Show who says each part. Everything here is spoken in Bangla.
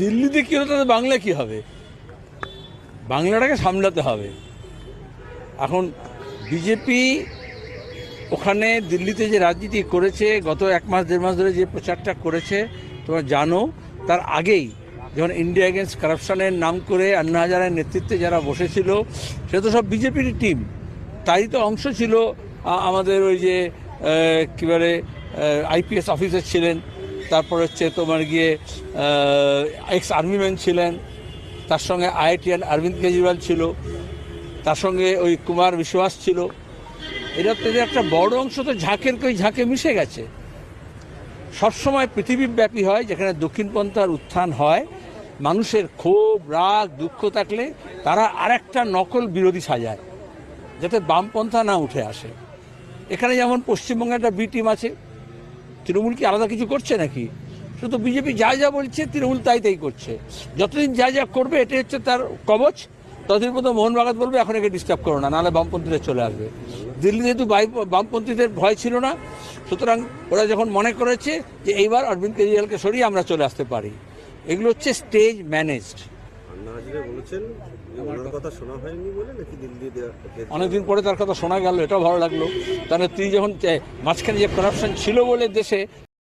Speaker 1: দিল্লিতে কি হলো তাদের বাংলা কি হবে? বাংলাটাকে সামলাতে হবে। এখন বিজেপি ওখানে দিল্লিতে যে রাজনীতি করেছে, গত এক মাস, দেড় মাস ধরে যে প্রচারটা করেছে, তোমরা জানো, তার আগেই যখন ইন্ডিয়া এগেনস্ট কারাপশনের নাম করে আন্না হাজারের নেতৃত্বে যারা বসেছিল, সে তো সব বিজেপির টিম তারই তো অংশ ছিল আমাদের ওই যে কী বলে আইপিএস অফিসার ছিলেন। তারপর হচ্ছে তোমার গিয়ে এক্স আর্মিম্যান ছিলেন, তার সঙ্গে আইআইটিয়ান অরবিন্দ কেজরিওয়াল ছিল, তার সঙ্গে ওই কুমার বিশ্বাস ছিল। এরা তো একটা বড় অংশ তো ঝাঁকের কই ঝাঁকে মিশে গেছে। সবসময় পৃথিবীব্যাপী হয়, যেখানে দক্ষিণপন্থার উত্থান হয়, মানুষের ক্ষোভ, রাগ, দুঃখ থাকলে তারা আরেকটা নকল বিরোধী সাজায়, যাতে বামপন্থা না উঠে আসে। এখানে যেমন পশ্চিমবঙ্গে একটা বি টিম আছে তৃণমূল কি আলাদা কিছু করছে নাকি? শুধু বিজেপি যা যা বলছে, তৃণমূল তাই তাই করছে। যতদিন যা যা করবে, এটাই হচ্ছে তার কবচ। ততদিন পর্যন্ত মোহন বাগাত বলবে, এখন একে ডিস্টার্ব করো না, নাহলে বামপন্থীরা চলে আসবে। দিল্লি যেহেতু বামপন্থীদের ভয় ছিল না। সুতরাং ওরা যখন মনে করেছে যে এইবার অরবিন্দ কেজরিওয়ালকে সরিয়ে আমরা চলে আসতে পারি, এগুলো হচ্ছে স্টেজ ম্যানেজড
Speaker 2: আন্না হাজারে বলেছেন ওনার কথা। শোনা হয়নি বলে নাকি দিল্লি দেওয়া-
Speaker 1: অনেকদিন পরে তার কথা শোনা গেল এটাও ভালো লাগল। তাহলে তিনি যখন মাঝখানে যে করাপশন ছিল বলে দেশে